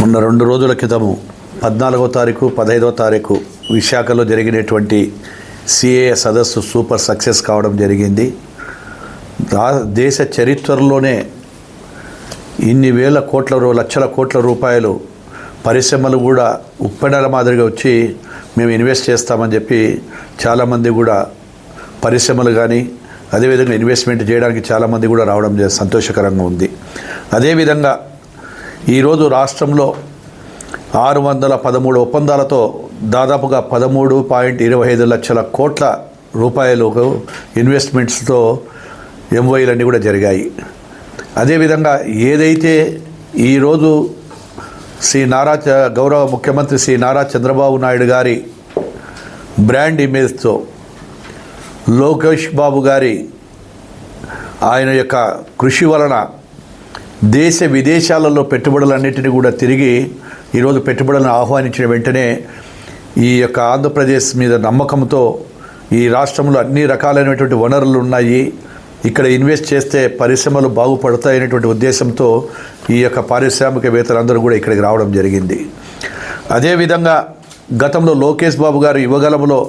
మొన్న రెండు రోజుల క్రితము పద్నాలుగో తారీఖు పదహైదవ తారీఖు విశాఖలో జరిగినటువంటి సిఏ సదస్సు సూపర్ సక్సెస్ కావడం జరిగింది. దేశ చరిత్రలోనే ఇన్ని వేల కోట్ల లక్షల కోట్ల రూపాయలు పరిశ్రమలు కూడా ఉప్పెడల మాదిరిగా వచ్చి మేము ఇన్వెస్ట్ చేస్తామని చెప్పి చాలామంది కూడా పరిశ్రమలు కానీ అదేవిధంగా ఇన్వెస్ట్మెంట్ చేయడానికి చాలామంది కూడా రావడం సంతోషకరంగా ఉంది. అదేవిధంగా ఈరోజు రాష్ట్రంలో ఆరు వందల పదమూడు ఒప్పందాలతో దాదాపుగా పదమూడు పాయింట్ ఇరవై ఐదు లక్షల కోట్ల రూపాయలు ఇన్వెస్ట్మెంట్స్తో ఎంఓఈలన్నీ కూడా జరిగాయి. అదేవిధంగా ఏదైతే ఈరోజు శ్రీ నారా చ- గౌరవ ముఖ్యమంత్రి శ్రీ నారా చంద్రబాబు నాయుడు గారి బ్రాండ్ ఇమేజ్తో లోకేష్ బాబు గారి ఆయన యొక్క కృషి వలన దేశ విదేశాలలో పెట్టుబడులన్నింటినీ కూడా తిరిగి ఈరోజు పెట్టుబడులను ఆహ్వానించిన వెంటనే ఈ యొక్క ఆంధ్రప్రదేశ్ మీద నమ్మకంతో ఈ రాష్ట్రంలో అన్ని రకాలైనటువంటి వనరులు ఉన్నాయి. ఇక్కడ ఇన్వెస్ట్ చేస్తే పరిశ్రమలు బాగుపడతాయనేటువంటి ఉద్దేశంతో ఈ యొక్క పారిశ్రామికవేత్తలందరూ కూడా ఇక్కడికి రావడం జరిగింది. అదేవిధంగా గతంలో లోకేష్ బాబు గారు యువగలంలో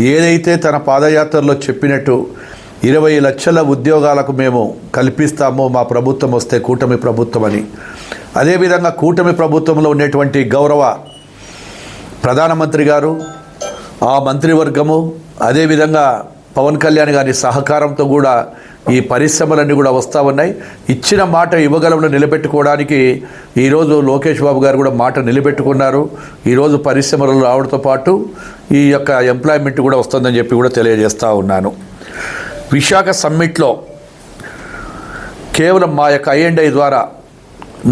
ఏదైతే తన పాదయాత్రలో చెప్పినట్టు ఇరవై లక్షల ఉద్యోగాలకు మేము కల్పిస్తామో మా ప్రభుత్వం వస్తే కూటమి ప్రభుత్వం అని అదేవిధంగా కూటమి ప్రభుత్వంలో ఉండేటువంటి గౌరవ ప్రధానమంత్రి గారు ఆ మంత్రివర్గము అదేవిధంగా పవన్ కళ్యాణ్ గారి సహకారంతో కూడా ఈ పరిశ్రమలన్నీ కూడా వస్తూ ఉన్నాయి. ఇచ్చిన మాట ఇవ్వగలంలో నిలబెట్టుకోవడానికి ఈరోజు లోకేష్ బాబు గారు కూడా మాట నిలబెట్టుకున్నారు. ఈరోజు పరిశ్రమలు రావడంతో పాటు ఈ యొక్క ఎంప్లాయ్మెంట్ కూడా వస్తుందని చెప్పి కూడా తెలియజేస్తూ ఉన్నాను. విశాఖ సమ్మిట్లో కేవలం మా యొక్క ఐఎండ్ఐ ద్వారా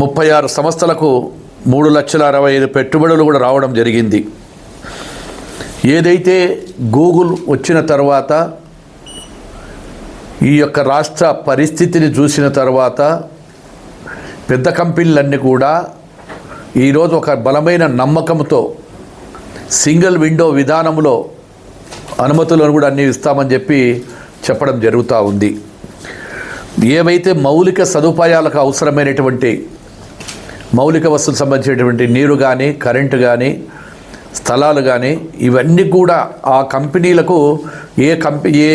ముప్పై ఆరు సంస్థలకు మూడు లక్షల అరవై ఐదు పెట్టుబడులు కూడా రావడం జరిగింది. ఏదైతే గూగుల్ వచ్చిన తర్వాత ఈ యొక్క రాష్ట్ర పరిస్థితిని చూసిన తర్వాత పెద్ద కంపెనీలన్నీ కూడా ఈరోజు ఒక బలమైన నమ్మకంతో సింగిల్ విండో విధానంలో అనుమతులను కూడా అన్నీ ఇస్తామని చెప్పి చెప్పడం జరుగుతూ ఉంది. ఏవైతే మౌలిక సదుపాయాలకు అవసరమైనటువంటి మౌలిక వస్తువులకు సంబంధించినటువంటి నీరు కానీ కరెంటు కానీ స్థలాలు కానీ ఇవన్నీ కూడా ఆ కంపెనీలకు ఏ కంపెనీ ఏ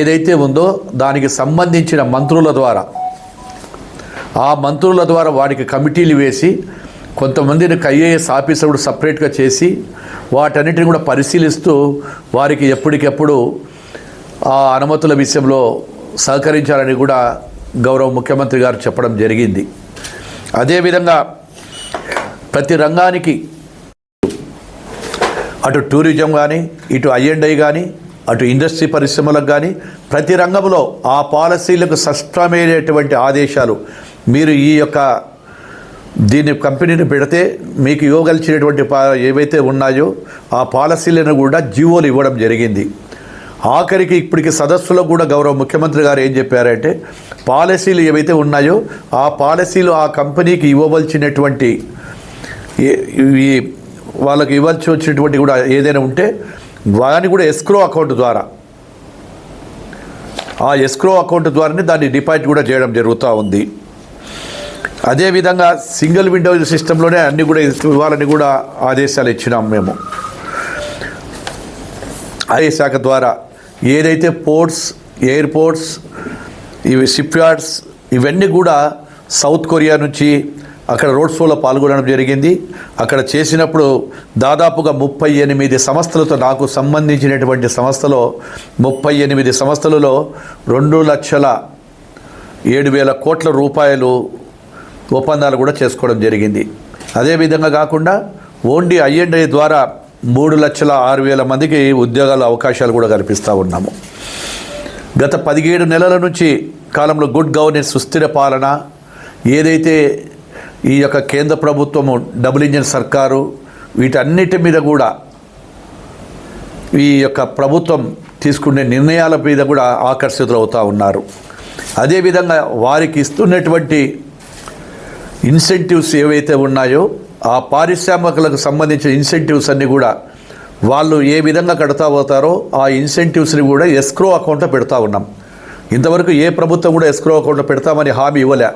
ఏదైతే ఉందో దానికి సంబంధించిన మంత్రుల ద్వారా ఆ మంత్రుల ద్వారా వారికి కమిటీలు వేసి కొంతమందిని ఐఏఎస్ ఆఫీసర్ కూడా సపరేట్గా చేసి వాటన్నిటిని కూడా పరిశీలిస్తూ వారికి ఎప్పటికెప్పుడు ఆ అనుమతుల విషయంలో సహకరించాలని కూడా గౌరవ ముఖ్యమంత్రి గారు చెప్పడం జరిగింది. అదేవిధంగా ప్రతి రంగానికి అటు టూరిజం కానీ ఇటు ఐఎండ్ఐ కానీ అటు ఇండస్ట్రీ పరిశ్రమలకు కానీ ప్రతి రంగంలో ఆ పాలసీలకు స్పష్టమైనటువంటి ఆదేశాలు. మీరు ఈ యొక్క దీన్ని కంపెనీని పెడితే మీకు ఇవ్వగలిచినటువంటి ఏవైతే ఉన్నాయో ఆ పాలసీలను కూడా జీవోలు ఇవ్వడం జరిగింది. ఆఖరికి ఇప్పటికి సదస్సులో కూడా గౌరవ ముఖ్యమంత్రి గారు ఏం చెప్పారంటే పాలసీలు ఏవైతే ఉన్నాయో ఆ పాలసీలు ఆ కంపెనీకి ఇవ్వవలసినటువంటి ఈ వాళ్ళకి ఇవ్వాల్సి వచ్చినటువంటి కూడా ఏదైనా ఉంటే వాని కూడా ఎస్క్రో అకౌంట్ ద్వారా ఆ ఎస్క్రో అకౌంట్ ద్వారానే దాన్ని డిపాజిట్ కూడా చేయడం జరుగుతూ ఉంది. అదేవిధంగా సింగిల్ విండో సిస్టంలోనే అన్ని కూడా ఇవ్వాలని కూడా ఆదేశాలు ఇచ్చినాం మేము. ఐ శాఖ ద్వారా ఏదైతే పోర్ట్స్ ఎయిర్పోర్ట్స్ ఇవి షిప్ యార్డ్స్ ఇవన్నీ కూడా సౌత్ కొరియా నుంచి అక్కడ రోడ్ షోలో పాల్గొనడం జరిగింది. అక్కడ చేసినప్పుడు దాదాపుగా ముప్పై ఎనిమిది సంస్థలతో నాకు సంబంధించినటువంటి సంస్థలో ముప్పై ఎనిమిది సంస్థలలో రెండు లక్షల ఏడు వేల కోట్ల రూపాయలు ఒప్పందాలు కూడా చేసుకోవడం జరిగింది. అదేవిధంగా కాకుండా ఓన్లీ ఐఎండ్ఐ ద్వారా మూడు లక్షల ఆరు వేల మందికి ఉద్యోగాల అవకాశాలు కూడా కల్పిస్తూ ఉన్నాము. గత పదిహేడు నెలల నుంచి కాలంలో గుడ్ గవర్నెన్స్ సుస్థిర పాలన ఏదైతే ఈ యొక్క కేంద్ర ప్రభుత్వము డబుల్ ఇంజిన్ సర్కారు వీటన్నిటి మీద కూడా ఈ యొక్క ప్రభుత్వం తీసుకునే నిర్ణయాల మీద కూడా ఆకర్షితులు అవుతూ ఉన్నారు. అదేవిధంగా వారికి ఇస్తున్నటువంటి ఇన్సెంటివ్స్ ఏవైతే ఉన్నాయో ఆ పారిశ్రామికులకు సంబంధించిన ఇన్సెంటివ్స్ అన్నీ కూడా వాళ్ళు ఏ విధంగా కడతా పోతారో ఆ ఇన్సెంటివ్స్ని కూడా ఎస్క్రో అకౌంట్లో పెడతా ఉన్నాం. ఇంతవరకు ఏ ప్రభుత్వం కూడా ఎస్క్రో అకౌంట్లో పెడతామని హామీ ఇవ్వలే.